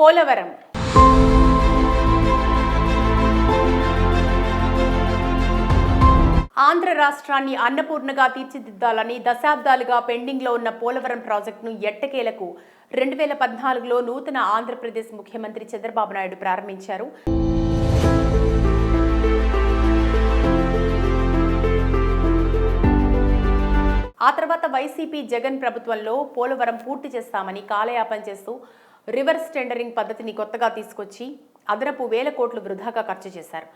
పోలవరం. ఆంధ్ర రాష్ట్రాన్ని అన్నపూర్ణగా తీర్చిదిద్దాలని దశాబ్దాలుగా పెండింగ్లో ఉన్న పోలవరం ప్రాజెక్టును ఎట్టకేలకు రెండు వేల పద్నాలుగులో నూతన ఆంధ్రప్రదేశ్ ముఖ్యమంత్రి చంద్రబాబు నాయుడు ప్రారంభించారు. ఆ తర్వాత వైసీపీ జగన్ ప్రభుత్వంలో పోలవరం పూర్తి చేస్తామని కాలయాపన చేస్తూ రివర్స్ టెండరింగ్ పద్ధతిని కొత్తగా తీసుకొచ్చి అదనపు వేల కోట్లు వృధాగా ఖర్చు చేశారు.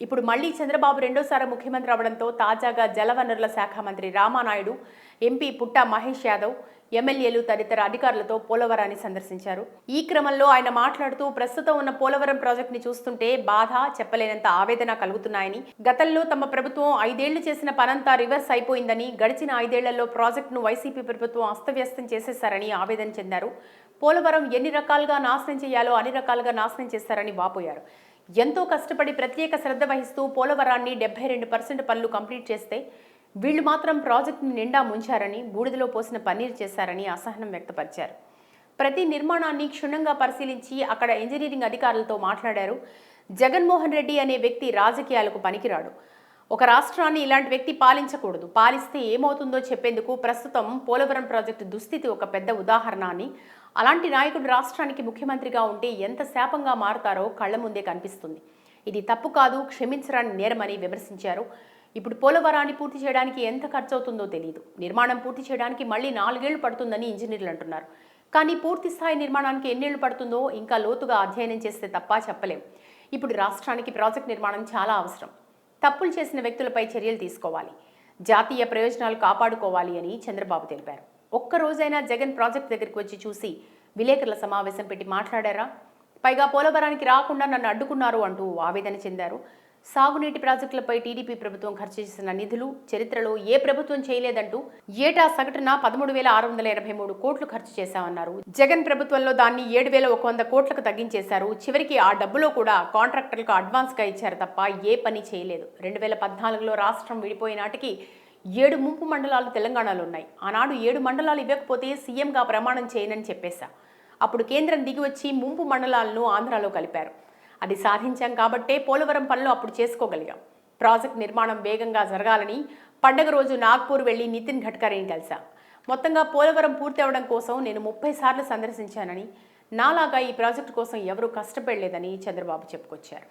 ఇప్పుడు మళ్ళీ చంద్రబాబు రెండోసారి ముఖ్యమంత్రి అవడంతో తాజాగా జలవనరుల శాఖ మంత్రి రామానాయుడు ఎంపీ పుట్ట మహేష్ యాదవ్ ఎమ్మెల్యేలు తదితర అధికారులతో పోలవరాన్ని సందర్శించారు. ఈ క్రమంలో ఆయన మాట్లాడుతూ ప్రస్తుతం ఉన్న పోలవరం ప్రాజెక్టుని చూస్తుంటే బాధ చెప్పలేనంత ఆవేదన కలుగుతున్నాయని గతంలో తమ ప్రభుత్వం ఐదేళ్ళు చేసిన పనంతా రివర్స్ అయిపోయిందని గడిచిన ఐదేళ్ళలో ప్రాజెక్టును వైసీపీ ప్రభుత్వం అస్తవ్యస్తం చేసేశారని ఆవేదన చెందారు. పోలవరం ఎన్ని రకాలుగా నాశనం చేయాలో అన్ని రకాలుగా నాశనం చేస్తారని వాపోయారు. ఎంతో కష్టపడి ప్రత్యేక శ్రద్ధ వహిస్తూ పోలవరాన్ని డెబ్బై రెండు పర్సెంట్ పనులు కంప్లీట్ చేస్తే వీళ్ళు మాత్రం ప్రాజెక్టును నిండా ముంచారని బూడిదలో పోసిన పన్నీరు చేశారని అసహనం వ్యక్తపరిచారు. ప్రతి నిర్మాణాన్ని క్షుణ్ణంగా పరిశీలించి అక్కడ ఇంజనీరింగ్ అధికారులతో మాట్లాడారు. జగన్మోహన్ రెడ్డి అనే వ్యక్తి రాజకీయాలకు పనికిరాడు. ఒక రాష్ట్రాన్ని ఇలాంటి వ్యక్తి పాలించకూడదు. పాలిస్తే ఏమవుతుందో చెప్పేందుకు ప్రస్తుతం పోలవరం ప్రాజెక్టు దుస్థితి ఒక పెద్ద ఉదాహరణ అని అలాంటి నాయకుడు రాష్ట్రానికి ముఖ్యమంత్రిగా ఉంటే ఎంత శాపంగా మారుతారో కళ్ళ ముందే కనిపిస్తుంది. ఇది తప్పు కాదు క్షమించరాని నేరమని విమర్శించారు. ఇప్పుడు పోలవరాన్ని పూర్తి చేయడానికి ఎంత ఖర్చు అవుతుందో తెలియదు నిర్మాణం పూర్తి చేయడానికి మళ్ళీ నాలుగేళ్ళు పడుతుందని ఇంజనీర్లు అంటున్నారు. కానీ పూర్తి స్థాయి నిర్మాణానికి ఎన్నేళ్ళు పడుతుందో ఇంకా లోతుగా అధ్యయనం చేస్తే తప్ప చెప్పలేం. ఇప్పుడు రాష్ట్రానికి ప్రాజెక్ట్ నిర్మాణం చాలా అవసరం. తప్పులు చేసిన వ్యక్తులపై చర్యలు తీసుకోవాలి. జాతీయ ప్రయోజనాలు కాపాడుకోవాలి అని చంద్రబాబు తెలిపారు. ఒక్కరోజైనా జగన్ ప్రాజెక్ట్ దగ్గరికి వచ్చి చూసి విలేకరుల సమావేశం పెట్టి మాట్లాడారా? పైగా పోలవరానికి రాకుండా నన్ను అడ్డుకున్నారు అంటూ ఆవేదన చెందారు. సాగునీటి ప్రాజెక్టులపై టీడీపీ ప్రభుత్వం ఖర్చు చేసిన నిధులు చరిత్రలో ఏ ప్రభుత్వం చేయలేదంటూ ఏటా సగటున పదమూడు వేల ఆరు వందల ఎనభై మూడు కోట్లు ఖర్చు చేశామన్నారు. జగన్ ప్రభుత్వంలో దాన్ని ఏడు వేల ఒక వంద కోట్లకు తగ్గించేశారు. చివరికి ఆ డబ్బులో కూడా కాంట్రాక్టర్లకు అడ్వాన్స్గా ఇచ్చారు తప్ప ఏ పని చేయలేదు. రెండు వేల పద్నాలుగులో రాష్ట్రం విడిపోయినాటికి ఏడు ముంపు మండలాలు తెలంగాణలో ఉన్నాయి. ఆనాడు ఏడు మండలాలు ఇవ్వకపోతే సీఎంగా ప్రమాణం చేయనని చెప్పేశా. అప్పుడు కేంద్రం దిగి వచ్చి ముంపు మండలాలను ఆంధ్రాలో కలిపారు. అది సాధించాం కాబట్టే పోలవరం పనులు అప్పుడు చేసుకోగలిగాం. ప్రాజెక్ట్ నిర్మాణం వేగంగా జరగాలని పండగ రోజు నాగ్పూర్ వెళ్ళి నితిన్ గడ్కరీని కలిసా మొత్తంగా పోలవరం పూర్తి అవడం కోసం నేను ముప్పై సార్లు సందర్శించానని నాలాగా ఈ ప్రాజెక్టు కోసం ఎవరూ కష్టపడలేదని చంద్రబాబు చెప్పుకొచ్చారు.